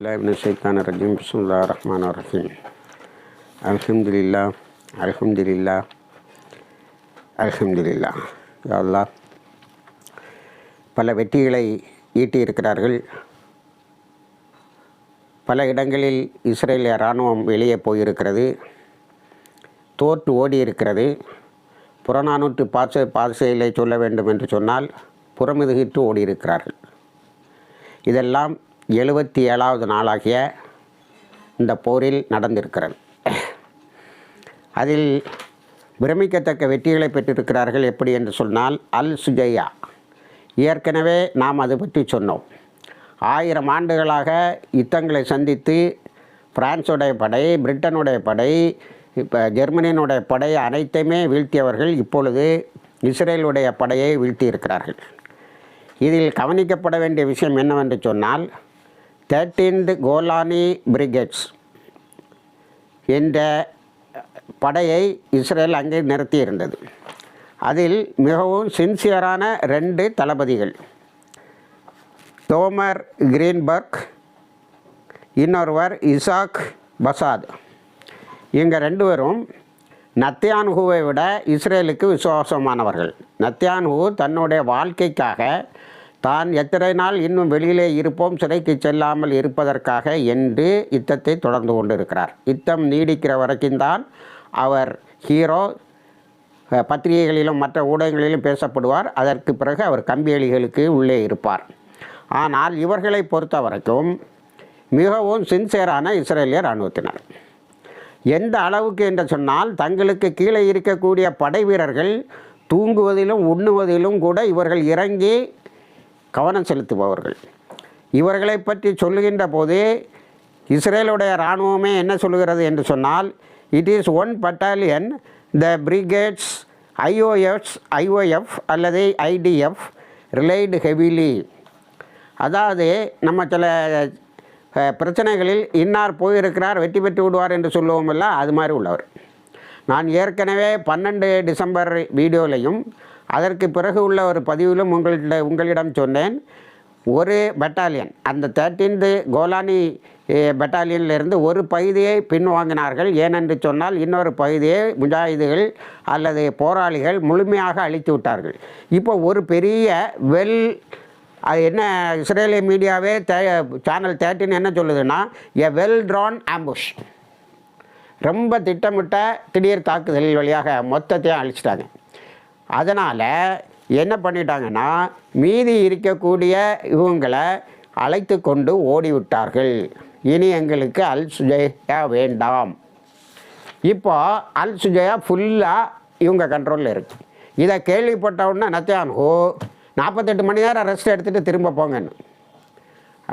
الله من الشيطان الرجيم بسم الله الرحمن الرحيم الحمد لله الحمد لله الحمد لله யா அல்லாஹ் பல வெற்றிகளை ஈட்டியிருக்கிறார்கள் பல இடங்களில் இஸ்ரேலிய இராணுவம் வெளியே போயிருக்கிறது தோற்று ஓடி இருக்கிறது புறநானூற்று பாச பாசையிலே சொல்ல வேண்டும் என்று சொன்னால் புறமுதுகிட்டு ஓடி இருக்கிறார்கள் இதெல்லாம் எழுபத்தி ஏழாவது நாளாகிய இந்த போரில் நடந்திருக்கிறது. அதில் பிரமிக்கத்தக்க வெற்றிகளை பெற்றிருக்கிறார்கள் எப்படி என்று சொன்னால் அல் சுஜையா. ஏற்கனவே நாம் அது பற்றி சொன்னோம். ஆயிரம் ஆண்டுகளாக யுத்தங்களை சந்தித்து பிரான்ஸுடைய படை பிரிட்டனுடைய படை இப்போ ஜெர்மனியினுடைய படை அனைத்தையுமே வீழ்த்தியவர்கள் இப்பொழுது இஸ்ரேலுடைய படையை வீழ்த்தியிருக்கிறார்கள். இதில் கவனிக்கப்பட வேண்டிய விஷயம் என்னவென்று சொன்னால் தேர்டீன்த் கோலானி பிரிகேட்ஸ் என்ற படையை இஸ்ரேல் அங்கே நிறுத்தியிருந்தது. அதில் மிகவும் சின்சியரான ரெண்டு தளபதிகள் தோமர் கிரீன்பர்க் இன்னொருவர் இசாக் பசாத். இவங்க ரெண்டு பேரும் நத்தியான்ஹூவை விட இஸ்ரேலுக்கு விசுவாசமானவர்கள். நத்தியான்ஹூ தன்னுடைய வாழ்க்கைக்காக தான் எத்தனை நாள் இன்னும் வெளியிலே இருப்போம் சிறைக்கு செல்லாமல் இருப்பதற்காக என்று யுத்தத்தை தொடர்ந்து கொண்டிருக்கிறார். யுத்தம் நீடிக்கிற வரைக்கும் தான் அவர் ஹீரோ பத்திரிகைகளிலும் மற்ற ஊடகங்களிலும் பேசப்படுவார். அதற்கு பிறகு அவர் கம்பியலிகளுக்கு உள்ளே இருப்பார். ஆனால் இவர்களை பொறுத்த வரைக்கும் மிகவும் சின்சியரான இஸ்ரேலிய இராணுவத்தினர். எந்த அளவுக்கு என்று சொன்னால் தங்களுக்கு கீழே இருக்கக்கூடிய படை வீரர்கள் தூங்குவதிலும் உண்ணுவதிலும் கூட இவர்கள் இறங்கி கவனம் செலுத்துபவர்கள். இவர்களை பற்றி சொல்லுகின்ற போது இஸ்ரேலுடைய இராணுவமே என்ன சொல்லுகிறது என்று சொன்னால் it is one battalion the brigades IOFs IOF அல்லது ஐடிஎஃப் ரிலைடு ஹெவிலி அதாவது நம்ம சில பிரச்சனைகளில் இன்னார் போயிருக்கிறார் வெற்றி பெற்று விடுவார் என்று சொல்லுவோமில்ல அது மாதிரி உள்ளவர். நான் ஏற்கனவே பன்னெண்டு டிசம்பர் வீடியோலையும் அதற்கு பிறகு உள்ள ஒரு பதிவிலும் உங்கள்கிட்ட உங்களிடம் சொன்னேன். ஒரு பெட்டாலியன் அந்த தேர்ட்டீன்து கோலானி பெட்டாலியனிலிருந்து ஒரு பகுதியை பின்வாங்கினார்கள். ஏனென்று சொன்னால் இன்னொரு பகுதியை முஜாஹிதுகள் அல்லது போராளிகள் முழுமையாக அழித்து விட்டார்கள். இப்போ ஒரு பெரிய வெல் அது என்ன இஸ்ரேலிய மீடியாவே தே சேனல் தேர்ட்டின் என்ன சொல்லுதுன்னா எ வெல் ட்ரான் ஆம்புஷ் ரொம்ப திட்டமிட்ட திடீர் தாக்குதல் வழியாக மொத்தத்தையும் அழிச்சிட்டாங்க. அதனால் என்ன பண்ணிட்டாங்கன்னா மீதி இருக்கக்கூடிய இவங்களை அழைத்து கொண்டு ஓடிவிட்டார்கள். இனி எங்களுக்கு அல் சுஜயா வேண்டாம். இப்போ அல் சுஜயா ஃபுல்லாக இவங்க கண்ட்ரோலில் இருக்குது இதை கேள்விப்பட்ட உடனே நத்தியான்ஹோ நாற்பத்தெட்டு மணி நேரம் ரெஸ்ட் எடுத்துகிட்டு திரும்ப போங்கன்னு.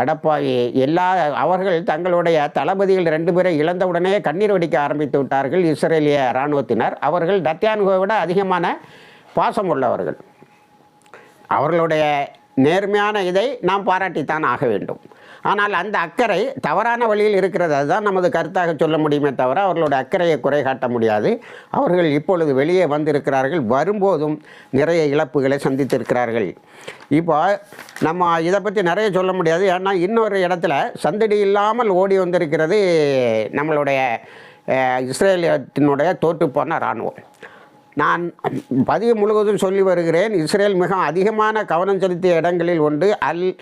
அடப்பாவி. எல்லா அவர்கள் தங்களுடைய தளபதிகள் ரெண்டு பேரை இழந்தவுடனே கண்ணீர் வடிக்க ஆரம்பித்து விட்டார்கள் இஸ்ரேலிய இராணுவத்தினர். அவர்கள் டத்தியான்கோவை விட அதிகமான பாசம் உள்ளவர்கள். அவர்களுடைய நேர்மையான இதை நாம் பாராட்டித்தான் ஆக வேண்டும். ஆனால் அந்த அக்கறை தவறான வழியில் இருக்கிறது. அதுதான் நமது கருத்தாக சொல்ல முடியுமே தவிர அவர்களுடைய அக்கறையை குறை காட்ட முடியாது. அவர்கள் இப்பொழுது வெளியே வந்திருக்கிறார்கள். வரும்போதும் நிறைய இழப்புகளை சந்தித்திருக்கிறார்கள். இப்போ நம்ம இதை பற்றி நிறைய சொல்ல முடியாது. ஏன்னா இன்னொரு இடத்துல சந்தடி இல்லாமல் ஓடி வந்திருக்கிறது நம்மளுடைய இஸ்ரேலியத்தினுடைய தோற்றுப்போன இராணுவம். நான் பதிவு முழுவதும் சொல்லி வருகிறேன். இஸ்ரேல் மிக அதிகமான கவனம் செலுத்திய இடங்களில் ஒன்று al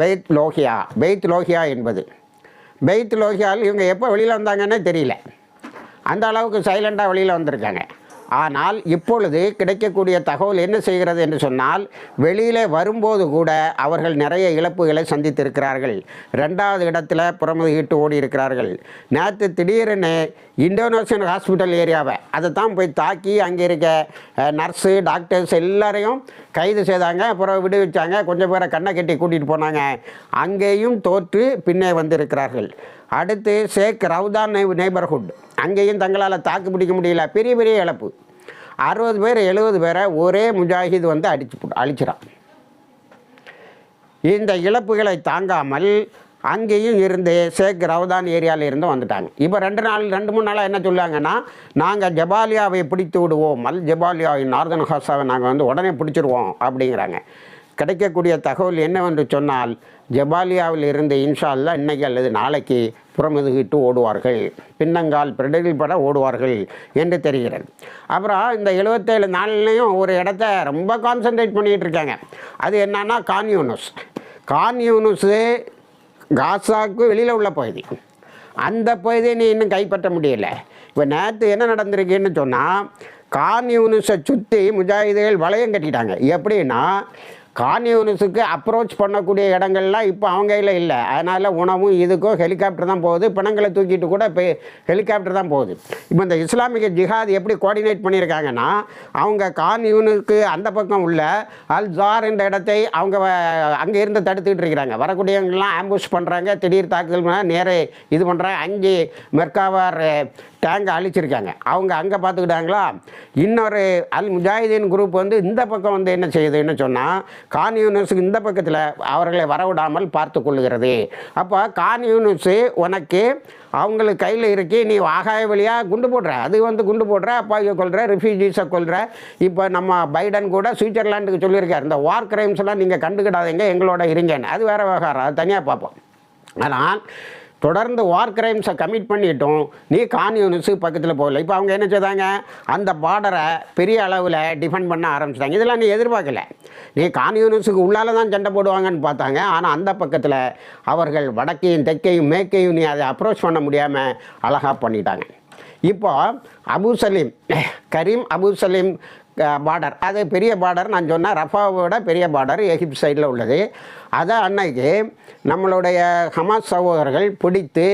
Beit Lahia Beit Lahia என்பது. பெய்த் லோகியாவில் இவங்க எப்போ வெளியில் வந்தாங்கன்னே தெரியல. அந்த அளவுக்கு சைலண்டாக வெளியில் வந்திருக்காங்க. ஆனால் இப்பொழுது கிடைக்கக்கூடிய தகவல் என்ன செய்கிறது என்று சொன்னால் வெளியில் வரும்போது கூட அவர்கள் நிறைய இழப்புகளை சந்தித்திருக்கிறார்கள். ரெண்டாவது இடத்துல புறமுதுகிட்டு ஓடி இருக்கிறார்கள். நேற்று திடீரென இந்தோனேஷியன் ஹாஸ்பிட்டல் ஏரியாவை அதை தான் போய் தாக்கி அங்கே இருக்க நர்ஸு டாக்டர்ஸ் எல்லாரையும் கைது செய்தாங்க அப்புறம் விடுவிச்சாங்க கொஞ்சம் பேரை கண்ணை கட்டி கூட்டிகிட்டு போனாங்க. அங்கேயும் தோற்று பின்னே வந்திருக்கிறார்கள். அடுத்து ஷேக் ரவுதான் நெய்பர்ஹுட் அங்கேயும் தங்களால் தாக்கு பிடிக்க முடியல. பெரிய பெரிய இழப்பு. அறுபது பேர் எழுபது பேரை ஒரே முஜாஹித் வந்து அடிச்சு அழிச்சிடான் இந்த இழப்புகளை தாங்காமல் அங்கேயும் இருந்து ஷேக் ரவுதான் ஏரியாவில் இருந்து வந்துட்டாங்க. இப்போ ரெண்டு நாள் ரெண்டு மூணு நாளாக என்ன சொல்லுவாங்கன்னா நாங்கள் ஜபாலியாவை பிடித்து விடுவோம். மல் ஜபாலியாவின் நார்தன் ஹாஸாவை நாங்கள் வந்து உடனே பிடிச்சிருவோம் அப்படிங்கிறாங்க. கிடைக்கக்கூடிய தகவல் என்னவென்று சொன்னால் ஜபாலியாவில் இருந்து இன்ஷா அல்லாஹ் இன்னைக்கு அல்லது நாளைக்கு புறமுதுகிட்டு ஓடுவார்கள். பின்னங்கால் பிடலில் பட ஓடுவார்கள் என்று தெரிகிறது. அப்புறம் இந்த எழுபத்தேழு நாள்லேயும் ஒரு இடத்த ரொம்ப கான்சென்ட்ரேட் பண்ணிகிட்டு இருக்காங்க. அது என்னன்னா கான்யூனஸ் கான்யூனஸு காசாவுக்கு வெளியில் உள்ள பகுதி. அந்த பகுதியை நீ இன்னும் கைப்பற்ற முடியல. இப்போ நேற்று என்ன நடந்திருக்குன்னு சொன்னால் கான்யூனிஸை சுற்றி முஜாஹிதுகள் வளையம் கட்டிட்டாங்க. எப்படின்னா கான் அப்ரோச் பண்ணக்கூடிய இடங்கள்லாம் இப்போ அவங்க கையில் இல்லை. அதனால் உணவும் இதுக்கும் ஹெலிகாப்டர் தான் போகுது. பிணங்களை தூக்கிட்டு கூட இப்போ ஹெலிகாப்டர் தான் போகுது. இப்போ இந்த இஸ்லாமிக ஜிஹாத் எப்படி கோஆர்டினேட் பண்ணியிருக்காங்கன்னா அவங்க கான் அந்த பக்கம் உள்ள அல் ஜார் என்ற இடத்தை அவங்க அங்கே இருந்து தடுத்துக்கிட்டு இருக்கிறாங்க. வரக்கூடியவங்கெல்லாம் ஆம்புஷ் பண்ணுறாங்க திடீர் தாக்குதல் பண்ணா நேரே இது பண்ணுறாங்க அஞ்சு மெர்காவார் டேங்கை அழிச்சிருக்காங்க. அவங்க அங்கே பார்த்துக்கிட்டாங்களா? இன்னொரு அல் முஜாஹிதீன் குரூப் வந்து இந்த பக்கம் வந்து என்ன செய்யுதுன்னு சொன்னால் கான் யூனிவர்ஸுக்கு இந்த பக்கத்தில் அவர்களை வரவிடாமல் பார்த்து கொள்ளுகிறது. அப்போ கான் யூனிவர்ஸு உனக்கு அவங்களுக்கு கையில் இருக்கி நீ ஆகாய வழியாக குண்டு போடுற. அது வந்து குண்டு போடுற அப்பாவியை கொள்கிற ரிஃப்யூஜிஸை கொள்கிற இப்போ நம்ம பைடன் கூட சுவிட்சர்லாண்டுக்கு சொல்லியிருக்காரு. இந்த வார் கிரைம்ஸ்லாம் நீங்கள் கண்டுக்கிடாதீங்க எங்களோட இருங்கன்னு. அது வேறு விவகாரம் அது தனியாக பார்ப்போம். ஆனால் தொடர்ந்து வார் கிரைம்ஸை கமிட் பண்ணிட்டோம் நீ கான் யூனிஸு பக்கத்தில் போகல. இப்போ அவங்க என்ன செய்தாங்க? அந்த பார்டரை பெரிய அளவில் டிஃபெண்ட் பண்ண ஆரம்பிச்சிட்டாங்க. இதெல்லாம் நீ எதிர்பார்க்கல. நீ கான் யூனிஸுக்கு உள்ளால தான் சண்டை போடுவாங்கன்னு பார்த்தாங்க. ஆனால் அந்த பக்கத்தில் அவர்கள் வடக்கையும் தெற்கையும் மேற்கையும் நீ அதை அப்ரோச் பண்ண முடியாமல் அழகாக பண்ணிட்டாங்க. இப்போ Abu Salim Karim Abu Salim border அது பெரிய பார்டர் நான் சொன்னேன் ரஃபாவோட பெரிய பார்டர் எகிப்த் சைடில் உள்ளது. அதை அன்னைக்கு நம்மளுடைய ஹமாஸ் சகோதரர்கள் பிடித்து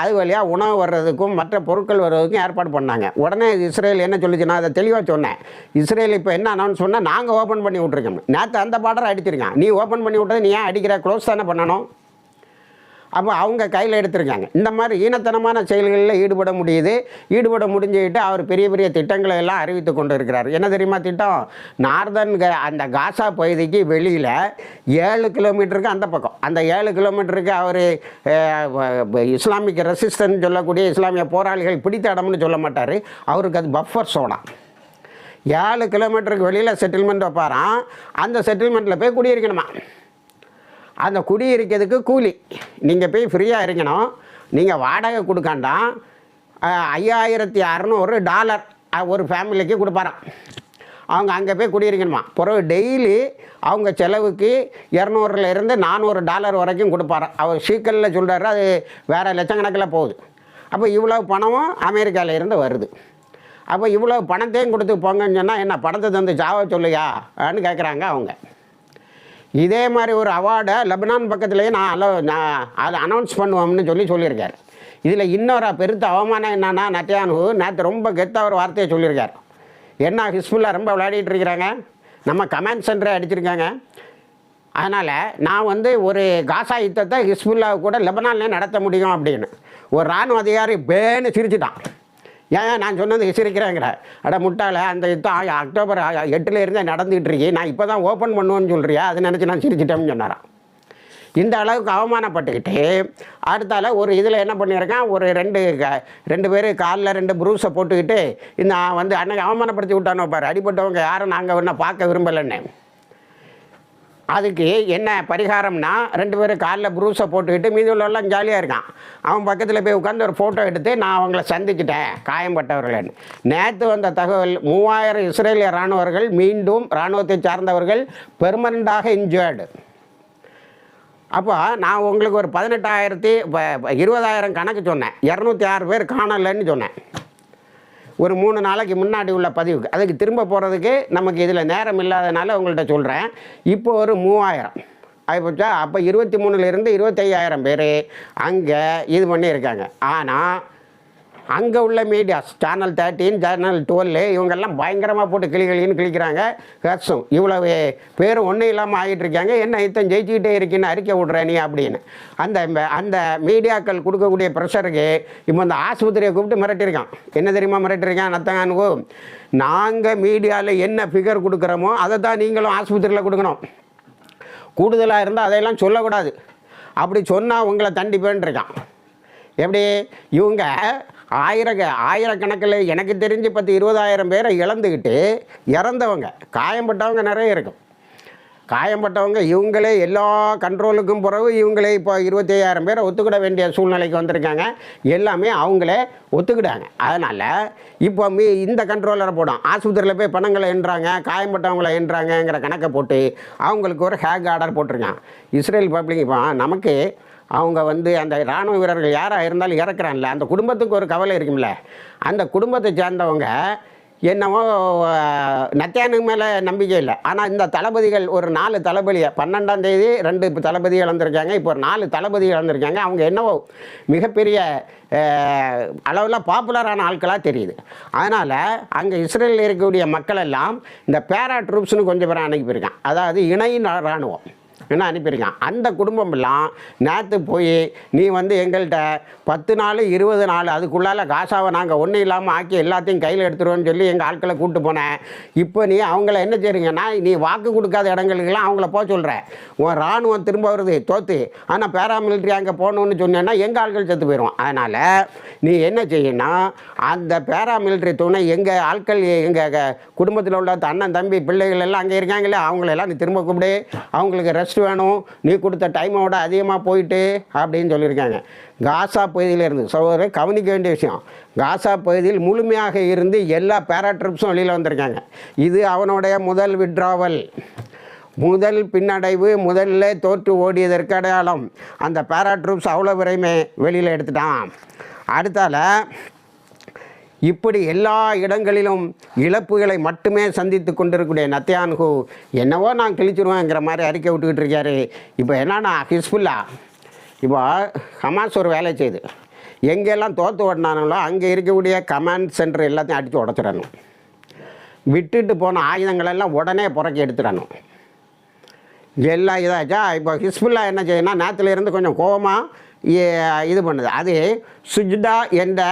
அது வழியாக உணவு வர்றதுக்கும் மற்ற பொருட்கள் வர்றதுக்கும் ஏற்பாடு பண்ணாங்க. உடனே இஸ்ரேல் என்ன சொல்லிச்சு? நான் அதை தெளிவாக சொன்னேன். இஸ்ரேல் இப்போ என்ன அனௌன்ஸ் சொன்னால் நாங்கள் ஓப்பன் பண்ணி விட்ருக்கோம் நேற்று அந்த பார்டரை அடிச்சிருக்கான். நீ ஓப்பன் பண்ணி விட்டது நீ ஏன் அடிக்கிற? க்ளோஸ் தானே பண்ணணும்? அப்போ அவங்க கையில் எடுத்திருக்காங்க. இந்த மாதிரி ஈனத்தனமான செயல்களில் ஈடுபட முடியுது. ஈடுபட முடிஞ்சுக்கிட்டு அவர் பெரிய பெரிய திட்டங்களை எல்லாம் அறிவித்து கொண்டு இருக்கிறார் என்ன தெரியுமா திட்டம்? நார்தன் க- அந்த காசா பகுதிக்கு வெளியில் ஏழு கிலோமீட்டருக்கு அந்த பக்கம். அந்த ஏழு கிலோமீட்டருக்கு அவர் இஸ்லாமிக் ரெசிஸ்டன்ஸ் சொல்லக்கூடிய இஸ்லாமிய போராளிகள் பிடித்த இடம்னு சொல்ல மாட்டார். அவருக்கு அது பஃபர் சோனா ஏழு கிலோமீட்டருக்கு வெளியில் செட்டில்மெண்ட் வைப்பாராம். அந்த செட்டில்மெண்ட்டில் போய் குடியிருக்கணுமா? அந்த குடியிருக்கிறதுக்கு கூலி. நீங்கள் போய் ஃப்ரீயாக இருக்கணும் நீங்கள் வாடகை கொடுக்காண்டாம். ஐயாயிரத்தி அறநூறு டாலர் ஒரு ஃபேமிலிக்கு கொடுப்பாராம். அவங்க அங்கே போய் குடியிருக்கணுமா? பிறகு டெய்லி அவங்க செலவுக்கு இரநூறுலேருந்து நானூறு டாலர் வரைக்கும் கொடுப்பார்? அவர் சீக்கிரில் சொல்கிறாரு அது வேறு லட்சக்கணக்கில் போகுது. அப்போ இவ்வளோ பணமும் அமெரிக்காவிலேருந்து வருது. அப்போ இவ்வளோ பணத்தையும் கொடுத்து போங்கன்னு சொன்னால் என்ன பணத்தை தந்து சாவ சொல்லுயா? அப்படின்னு கேட்குறாங்க அவங்க. இதே மாதிரி ஒரு அவார்டை லெபனான் பக்கத்துலேயே நான் அலோ நான் அதை அனௌன்ஸ் பண்ணுவோம்னு சொல்லி சொல்லியிருக்காரு. இதில் இன்னொரு பெருத்த அவமானம் என்னன்னா நத்தியானு நேற்று ரொம்ப கெத்தாக ஒரு வார்த்தையை சொல்லியிருக்காரு. என்ன ஹிஸ்புல்லா ரொம்ப விளையாடிட்டு இருக்கிறாங்க? நம்ம கமாண்ட் சென்டரை அடிச்சிருக்காங்க. அதனால் நான் வந்து ஒரு காசா யுத்தத்தை ஹிஸ்புல்லாவை கூட லெபனான்லேயே நடத்த முடியும் அப்படின்னு. ஒரு இராணுவ அதிகாரி பேன்னு சிரிச்சுட்டான். ஏன் நான் சொன்னது சிரிக்கிறேங்கிற அட முட்டாள அந்த யுத்தம் அக்டோபர் எட்டில் இருந்தே நடந்துகிட்டு இருக்கி. நான் இப்போ தான் ஓப்பன் பண்ணுவேன்னு சொல்கிறியா அதை நினச்சி நான் சிரிச்சிட்டேன்னு சொன்னாரான் இந்த அளவுக்கு அவமானப்பட்டுக்கிட்டு அடுத்தால ஒரு இதில் என்ன பண்ணியிருக்கான்? ஒரு ரெண்டு க- ரெண்டு பேர் காலில் ரெண்டு புரூஸை போட்டுக்கிட்டு இந்த வந்து அன்னைக்கு அவமானப்படுத்தி விட்டானோ பாரு. அடிபட்டவங்க யாரும் நாங்கள் ஒன்றும் பார்க்க விரும்பலைன்னு. அதுக்கு என்ன பரிகாரம்னா ரெண்டு பேரும் காலில் ப்ரூஸை போட்டுக்கிட்டு மீதி உள்ளவெல்லாம் ஜாலியாக இருக்கான். அவன் பக்கத்தில் போய் உட்காந்து ஒரு ஃபோட்டோ எடுத்து நான் அவங்கள சந்திச்சிட்டேன் காயம்பட்டவர்கள்னு நேற்று வந்த தகவல் மூவாயிரம் இஸ்ரேலிய இராணுவர்கள் மீண்டும் இராணுவத்தை சார்ந்தவர்கள் பெர்மனண்டாக இன்ஜர்டு அப்போ நான் உங்களுக்கு ஒரு பதினெட்டாயிரத்தி ப- இருபதாயிரம் கணக்கு சொன்னேன். இரநூத்தி ஆறு பேர் காணலைன்னு சொன்னேன். ஒரு மூணு நாளைக்கு முன்னாடி உள்ள பதிவுக்கு. அதுக்கு திரும்ப போகிறதுக்கு நமக்கு இதில் நேரம் இல்லாதனால உங்கள்கிட்ட சொல்கிறேன் இப்போ ஒரு மூவாயிரம். ஆகிப்போச்சா அப்போ இருபத்தி மூணுலேருந்து இருபத்தையாயிரம் பேர் அங்கே இது பண்ணியிருக்காங்க. ஆனால் அங்கே உள்ள medias channel thirteen channel twelve இவங்கெல்லாம் பயங்கரமாக போட்டு கிளி கிளின்னு கிளிக்கிறாங்க ஹர்ஸும் இவ்வளவு பேரும் ஒன்றும் இல்லாமல் ஆகிட்டு இருக்காங்க. என்ன இத்தம் ஜெயிச்சுக்கிட்டே இருக்கீன்னு அறிக்கை விட்ற நீ அப்படின்னு. அந்த அந்த மீடியாக்கள் கொடுக்கக்கூடிய ப்ரெஷருக்கு இப்போ அந்த ஆஸ்பத்திரியை கூப்பிட்டு மிரட்டியிருக்கான். என்ன தெரியுமா மிரட்டிருக்கான் நத்தங்கானுக்கு? நாங்கள் மீடியாவில் என்ன ஃபிகர் கொடுக்குறோமோ அதை தான் நீங்களும் ஆஸ்பத்திரியில் கொடுக்கணும். கூடுதலாக இருந்தால் அதையெல்லாம் சொல்லக்கூடாது. அப்படி சொன்னால் உங்களை தண்டிப்பேன்ட்ருக்கான் எப்படி? இவங்க ஆயிர ஆயிரக்கணக்கில் எனக்கு தெரிஞ்சு பத்து இருபதாயிரம் பேரை இழந்துக்கிட்டு இறந்தவங்க. காயம்பட்டவங்க நிறைய இருக்கும். காயம்பட்டவங்க இவங்களே எல்லா கண்ட்ரோலுக்கும் பிறகு இவங்களே இப்போ இருபத்தி ஐயாயிரம் பேரை ஒத்துக்கிட வேண்டிய சூழ்நிலைக்கு வந்திருக்காங்க. எல்லாமே அவங்களே ஒத்துக்கிட்டாங்க. அதனால் இப்போ மீ இந்த கண்ட்ரோலரை போடும் ஆஸ்பத்திரியில் போய் பணங்களை எண்ணுறாங்க காயம்பட்டவங்களை எண்ணுறாங்கங்கிற கணக்கை போட்டு அவங்களுக்கு ஒரு ஹேக் ஆர்டர் போட்டிருக்கான் இஸ்ரேல் பப்ளிக் இப்போ நமக்கு அவங்க வந்து அந்த இராணுவ வீரர்கள் யாராக இருந்தாலும் இறக்குறான்ல. அந்த குடும்பத்துக்கு ஒரு கவலை இருக்கும்ல. அந்த குடும்பத்தை சேர்ந்தவங்க என்னவோ நத்தியானுக்கு மேலே நம்பிக்கை இல்லை. ஆனால் இந்த தளபதிகள் ஒரு நாலு தளபதியை பன்னெண்டாம் தேதி ரெண்டு இப்போ தளபதி இழந்திருக்காங்க இப்போ ஒரு நாலு தளபதி வந்திருக்காங்க. அவங்க என்னவோ மிகப்பெரிய அளவில் பாப்புலரான ஆட்களாக தெரியுது. அதனால் அங்கே இஸ்ரேலில் இருக்கக்கூடிய மக்கள் எல்லாம் இந்த பேரா ட்ரூப்ஸ்னு கொஞ்சம் பேரை அனுப்பியிருக்கான் அதாவது இணை இராணுவம் என்ன அனுப்பியிருக்கான்? அந்த குடும்பமெல்லாம் நேற்று போய் நீ வந்து எங்கள்கிட்ட பத்து நாள் இருபது நாள் அதுக்குள்ளால காசாவை நாங்கள் ஒன்றும் இல்லாமல் ஆக்கி எல்லாத்தையும் கையில் எடுத்துருவோன்னு சொல்லி எங்கள் ஆட்களை கூப்பிட்டு போனேன். இப்போ நீ அவங்கள என்ன செய்றீங்கன்னா நீ வாக்கு கொடுக்காத இடங்களுக்கெல்லாம் அவங்கள போக சொல்கிற உன் இராணுவம் திரும்ப வருது தோத்து. ஆனால் பேராமிலிட்ரி அங்கே போகணுன்னு சொன்னேன்னா எங்கள் ஆட்கள் செத்து போயிடும் அதனால் நீ என்ன செய்யணும் அந்த பேராமிலிட்ரி துணை எங்கள் ஆட்கள் எங்கள் குடும்பத்தில் உள்ள அண்ணன் தம்பி பிள்ளைகள் எல்லாம் அங்கே இருக்காங்களே அவங்களெல்லாம் நீ திரும்ப கூப்பிடு. அவங்களுக்கு ரெஸ்ட் வேணும் நீ கொடுத்த டைமோட அதிகமாக போயிட்டு அப்படின்னு சொல்லியிருக்காங்க. காசா பகுதியில் இருந்து சகோதரர் கவனிக்க வேண்டிய விஷயம் காசா பகுதியில் முழுமையாக இருந்து எல்லா பேராட்ரிப்ஸும் வெளியில் வந்திருக்காங்க. இது அவனுடைய முதல் விட்ராவல் முதல் பின்னடைவு முதல்ல தோற்று ஓடியதற்கு அடையாளம். அந்த பேராட்ரூப்ஸ் அவ்வளோ விரைமே வெளியில் எடுத்துட்டான். அடுத்தால இப்படி எல்லா இடங்களிலும் இழப்புகளை மட்டுமே சந்தித்து கொண்டிருக்கக்கூடிய நத்தியான்கு என்னவோ நான் கிழிச்சிருவேங்கிற மாதிரி அறிக்கை விட்டுக்கிட்டு இருக்காரு. இப்போ என்னன்னா ஹிஸ்புல்லா இப்போ ஹமாஸ் ஒரு வேலை செய்யுது எங்கெல்லாம் தோற்று ஓடினாங்களோ அங்கே இருக்கக்கூடிய கமாண்ட் சென்டர் எல்லாத்தையும் அடித்து உடச்சிடணும். விட்டுட்டு போன ஆயுதங்களெல்லாம் உடனே புறக்கி எடுத்துடணும். எல்லாம் இதாச்சா இப்போ ஹிஸ்புல்லா என்ன செய்யுன்னா நேற்றுலேருந்து இருந்து கொஞ்சம் கோபமாக இது பண்ணுது. அது சுஜிதா என்ற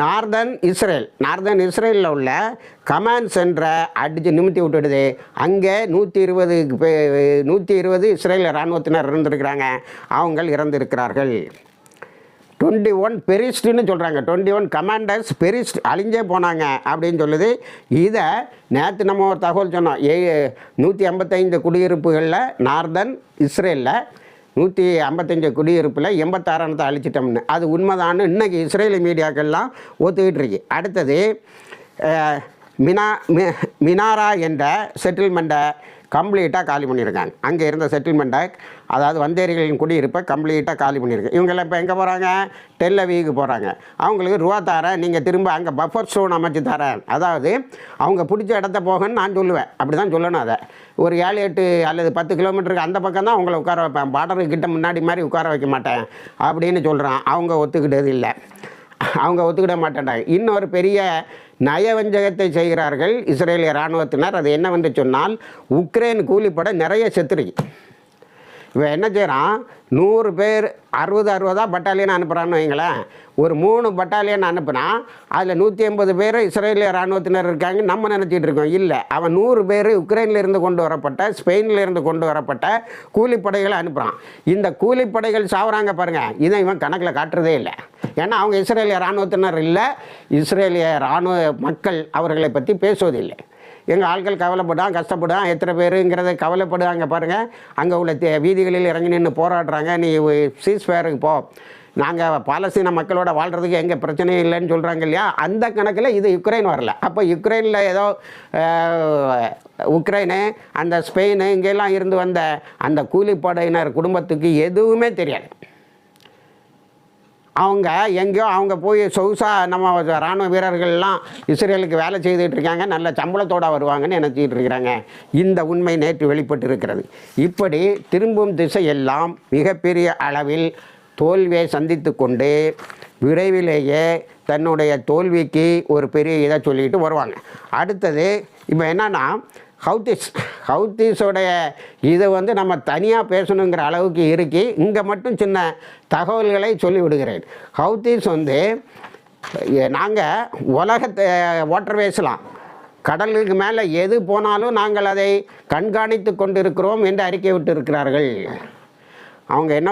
நார்தன் இஸ்ரேல். நார்தன் இஸ்ரேலில் உள்ள கமாண்ட் சென்டரை அடித்து நிமித்தி விட்டுடுது. அங்கே நூற்றி இருபது நூற்றி இருபது இஸ்ரேல் இராணுவத்தினர் இருந்திருக்கிறாங்க. அவங்க இறந்திருக்கிறார்கள். டுவெண்ட்டி ஒன் பெரிஸ்ட்னு சொல்கிறாங்க டுவெண்ட்டி ஒன் கமாண்டர்ஸ் பெரிஸ்ட் அழிஞ்சே போனாங்க அப்படின்னு சொல்லுது. இதை நேற்று நம்ம ஒரு தகவல் சொன்னோம். ஏ நூற்றி ஐம்பத்தைந்து குடியிருப்புகளில் நார்தன் இஸ்ரேலில் நூற்றி ஐம்பத்தஞ்சு குடியிருப்பில் எண்பத்தாறானத்தை அழிச்சிட்டோம்னு. அது உண்மைதான்னு இன்றைக்கி இஸ்ரேலி மீடியாக்கள்லாம் ஒத்துக்கிட்டு இருக்கு. அடுத்தது மினா மி மினாரா என்ற செட்டில்மெண்ட்டை கம்ப்ளீட்டாக காலி பண்ணியிருக்காங்க. அங்கே இருந்த செட்டில்மெண்ட்டை அதாவது வந்தேரிகளின் குடியிருப்பை கம்ப்ளீட்டாக காலி பண்ணியிருக்கேன் இவங்கெல்லாம் இப்போ எங்கே போகிறாங்க டெல்லவிக்கு போகிறாங்க அவங்களுக்கு ரூபா தரேன் நீங்கள் திரும்ப அங்கே பஃபர் ஸ்டோன் அமைச்சு தரேன். அதாவது அவங்க பிடிச்ச இடத்த போகன்னு நான் சொல்லுவேன். அப்படி தான் சொல்லணும் அதை. ஒரு ஏழு எட்டு அல்லது பத்து கிலோமீட்டருக்கு அந்த பக்கம் தான் உங்களை உட்கார வைப்பேன். பார்டரு கிட்ட முன்னாடி மாதிரி உட்கார வைக்க மாட்டேன் அப்படின்னு சொல்கிறான் அவங்க ஒத்துக்கிட்டது இல்லை. அவங்க ஒத்துக்கிட மாட்டேன்டாங்க இன்னொரு பெரிய நயவஞ்சகத்தை செய்கிறார்கள் இஸ்ரேலிய இராணுவத்தினர். அது என்னவென்று சொன்னால் உக்ரைன் கூலிப்பட நிறைய செத்துருக்கு இவன் என்ன செய்கிறான் நூறு பேர் அறுபது அறுபதாக பட்டாலியன் அனுப்புகிறான்னு வைங்களேன். ஒரு மூணு பட்டாலியன் அனுப்புனா அதில் நூற்றி ஐம்பது பேர் இஸ்ரேலிய இராணுவத்தினர் இருக்காங்க நம்ம நினச்சிட்டு இருக்கோம். இல்லை அவன் நூறு பேர் உக்ரைனில் இருந்து கொண்டு வரப்பட்ட ஸ்பெயின்லேருந்து கொண்டு வரப்பட்ட கூலிப்படைகளை அனுப்புகிறான் இந்த கூலிப்படைகள் சாவுறாங்க பாருங்கள் இதை இவன் கணக்கில் காட்டுறதே இல்லை. ஏன்னா அவங்க இஸ்ரேலிய இராணுவத்தினர் இல்லை. இஸ்ரேலிய இராணுவ மக்கள் அவர்களை பற்றி பேசுவதில்லை. எங்கள் ஆட்கள் கவலைப்படான் கஷ்டப்படான் எத்தனை பேருங்கிறத கவலைப்படுவாங்க பாருங்கள் அங்கே உள்ள தே- வீதிகளில் இறங்கி நின்று போராடுறாங்க. நீ சீஸ் ஃபேருக்கு போ. நாங்கள் பாலஸ்தீன மக்களோட வாழ்கிறதுக்கு எங்கே பிரச்சனையும் இல்லைன்னு சொல்கிறாங்க இல்லையா? அந்த கணக்கில் இது யுக்ரைன் வரல. அப்போ யுக்ரைனில் ஏதோ உக்ரைனு அந்த ஸ்பெயின் இங்கெல்லாம் இருந்து வந்த அந்த கூலிப்படையினர் குடும்பத்துக்கு எதுவுமே தெரியாது. அவங்க எங்கேயோ அவங்க போய் சொகுசாக நம்ம இராணுவ வீரர்கள்லாம் இஸ்ரேலுக்கு வேலை செய்துட்டு இருக்காங்க. நல்ல சம்பளத்தோடு வருவாங்கன்னு நினச்சிட்டு இருக்கிறாங்க. இந்த உண்மை நேற்று வெளிப்பட்டு இருக்கிறது இப்படி திரும்பும் திசையெல்லாம் மிகப்பெரிய அளவில் தோல்வியை சந்தித்து கொண்டு விரைவிலேயே தன்னுடைய தோல்விக்கு ஒரு பெரிய இதை சொல்லிட்டு வருவாங்க. அடுத்தது இப்போ என்னன்னா ஹவுத்திஸ் ஹவுத்திஸோடைய இதை வந்து நம்ம தனியாக பேசணுங்கிற அளவுக்கு இருக்கு இங்கே மட்டும் சின்ன தகவல்களை சொல்லிவிடுகிறேன். ஹவுத்திஸ் வந்து நாங்கள் உலகத்தை வாட்டர்வேஸ்லாம் கடலுக்கு மேலே எது போனாலும் நாங்கள் அதை கண்காணித்து கொண்டிருக்கிறோம் என்று அறிக்கை விட்டு இருக்கிறார்கள் அவங்க என்ன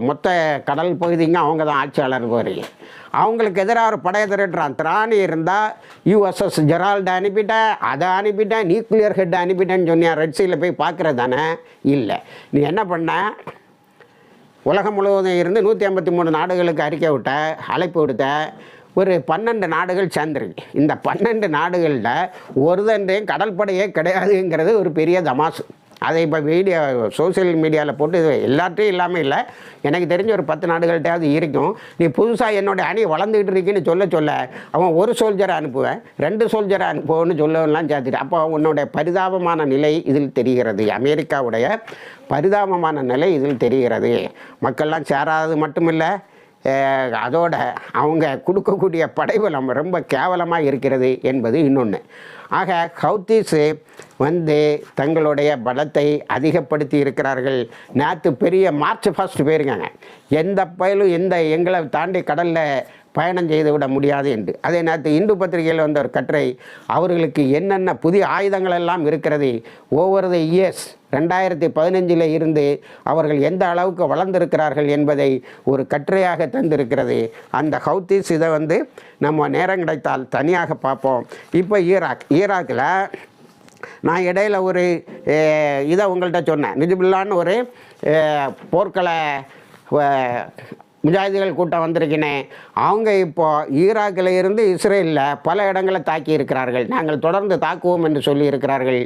மொத்த கடல் பகுதிங்க அவங்க தான் ஆட்சியாளர் போகிறீங்க அவங்களுக்கு எதிராக ஒரு படையை திரட்டுறான் திராணி இருந்தால் யூஎஸ்எஸ் ஜெரால்டு அனுப்பிட்டேன் அதை அனுப்பிட்டேன் நியூக்ளியர் ஹெட் அனுப்பிட்டேன்னு சொன்னியா ரெட் போய் பார்க்குறது தானே? இல்லை. நீ என்ன பண்ண? உலகம் முழுவதும் இருந்து நூற்றி ஐம்பத்தி மூணு நாடுகளுக்கு அறிக்கை விட்ட அழைப்பு விடுத்த ஒரு பன்னெண்டு நாடுகள் சேர்ந்துருக்கு இந்த பன்னெண்டு நாடுகளில் ஒருதன்றையும் கடற்படையே கிடையாதுங்கிறது ஒரு பெரிய தமாசு. அதை இப்போ வீடியோ சோஷியல் மீடியாவில் போட்டு இது எல்லாத்தையும் இல்லாமல் இல்லை. எனக்கு தெரிஞ்ச ஒரு பத்து நாடுகள்கிட்டயாவது இருக்கும். நீ புதுசாக என்னோடய அணி வளர்ந்துக்கிட்டு இருக்குன்னு சொல்ல சொல்ல அவன் ஒரு சோல்ஜரை அனுப்புவேன் ரெண்டு சோல்ஜரை அனுப்புவோன்னு சொல்லலாம் சேர்த்துட்டு அப்போ உன்னோட பரிதாபமான நிலை இதில் தெரிகிறது. அமெரிக்காவுடைய பரிதாபமான நிலை இதில் தெரிகிறது. மக்கள்லாம் சேராதது மட்டுமில்லை அதோட அவங்க கொடுக்கக்கூடிய படைபலம் ரொம்ப கேவலமாக இருக்கிறது என்பது இன்னொன்று ஆக ஹவுத்தீஸு வந்து தங்களுடைய பலத்தை அதிகப்படுத்தி இருக்கிறார்கள். நேற்று பெரிய மார்ச் ஃபர்ஸ்ட் போயிருக்காங்க. எந்த பயலும் எந்த எங்களை தாண்டி கடலில் பயணம் செய்து விட முடியாது என்று. அதே நேரத்து இந்து பத்திரிகையில் வந்த ஒரு கட்டுரை அவர்களுக்கு என்னென்ன புதிய ஆயுதங்கள் எல்லாம் இருக்கிறது ஒவ்வொரு இயர்ஸ் ரெண்டாயிரத்தி பதினஞ்சில் இருந்து அவர்கள் எந்த அளவுக்கு வளர்ந்திருக்கிறார்கள் என்பதை ஒரு கட்டுரையாக தந்திருக்கிறது. அந்த ஹவுத்திஸ் இதை வந்து நம்ம நேரம் கிடைத்தால் தனியாக பார்ப்போம். இப்போ ஈராக் ஈராக்கில் நான் இடையில ஒரு இதை உங்கள்கிட்ட சொன்னேன். நிஜபில்லான்னு ஒரு போர்க்களை முஜாஹிதிகள் கூட்டம் வந்திருக்கினேன் அவங்க இப்போ ஈராக்கில் இருந்து இஸ்ரேலில் பல இடங்களை தாக்கி இருக்கிறார்கள். நாங்கள் தொடர்ந்து தாக்குவோம் என்று சொல்லி இருக்கிறார்கள்.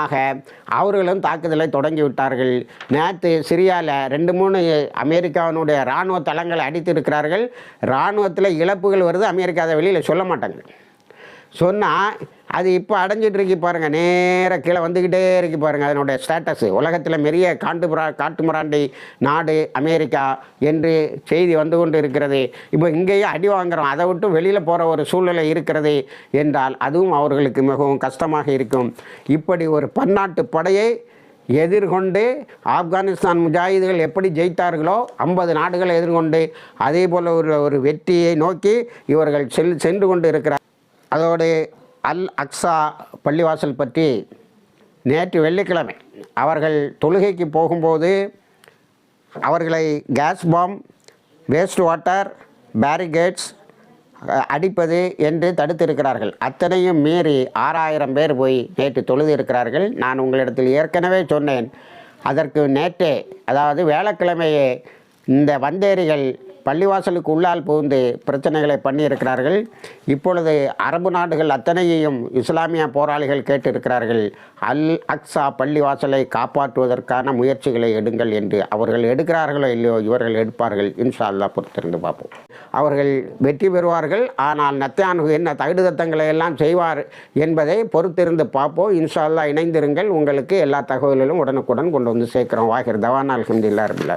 ஆக அவர்களும் தாக்குதலை தொடங்கி விட்டார்கள். நேற்று சிரியாவில் ரெண்டு மூணு அமெரிக்காவினுடைய இராணுவ தளங்களை அடித்து இருக்கிறார்கள். இராணுவத்தில் இழப்புகள் வருது. அமெரிக்கா அதை வெளியில் சொல்ல மாட்டாங்க. சொன்னால் அது இப்போ அடைஞ்சிட்டு இருக்கு பாருங்கள் நேராக கீழே வந்துக்கிட்டே இருக்கு பாருங்கள் அதனுடைய ஸ்டேட்டஸு உலகத்தில் மெரிய காட்டுப்புறா காட்டுமிராண்டி நாடு அமெரிக்கா என்று செய்தி வந்து கொண்டு இருக்கிறது இப்போ இங்கேயே அடி வாங்குறோம். அதை விட்டு வெளியில் போகிற ஒரு சூழ்நிலை இருக்கிறது என்றால் அதுவும் அவர்களுக்கு மிகவும் கஷ்டமாக இருக்கும். இப்படி ஒரு பன்னாட்டு படையை எதிர்கொண்டு ஆப்கானிஸ்தான் முஜாஹிதுகள் எப்படி ஜெயித்தார்களோ ஐம்பது நாடுகளை எதிர்கொண்டு அதே போல் ஒரு ஒரு வெற்றியை நோக்கி இவர்கள் செல் சென்று கொண்டு இருக்கிறார் அதோடு அல் அக்ஸா பள்ளிவாசல் பற்றி நேற்று வெள்ளிக்கிழமை அவர்கள் தொழுகைக்கு போகும்போது அவர்களை gas bomb waste water barricades அடிப்பது என்று தடுத்திருக்கிறார்கள். அத்தனையும் மீறி ஆறாயிரம் பேர் போய் நேற்று தொழுது இருக்கிறார்கள் நான் உங்களிடத்தில் ஏற்கனவே சொன்னேன். அதற்கு நேற்றே அதாவது வேளக்கிழமையே இந்த வந்தேரிகள் பள்ளிவாசலுக்கு உள்ளால் புகுந்து பிரச்சனைகளை பண்ணியிருக்கிறார்கள். இப்பொழுது அரபு நாடுகள் அத்தனையையும் இஸ்லாமிய போராளிகள் கேட்டிருக்கிறார்கள். அல் அக்ஸா பள்ளிவாசலை காப்பாற்றுவதற்கான முயற்சிகளை எடுங்கள் என்று அவர்கள் எடுக்கிறார்களோ இல்லையோ இவர்கள் எடுப்பார்கள். இன்ஷா அல்லாஹ் பொறுத்திருந்து பார்ப்போம். அவர்கள் வெற்றி பெறுவார்கள். ஆனால் நத்தியானு என்ன தகுதித்தங்களை எல்லாம் செய்வார் என்பதை பொறுத்திருந்து பார்ப்போம். இன்ஷா அல்லாஹ் இணைந்திருங்கள். உங்களுக்கு எல்லா தகவல்களும் உடனுக்குடன் கொண்டு வந்து சேர்க்கிறோம். வாகிர் தவான். அல்ஹம்துலில்லாஹ் ரபில்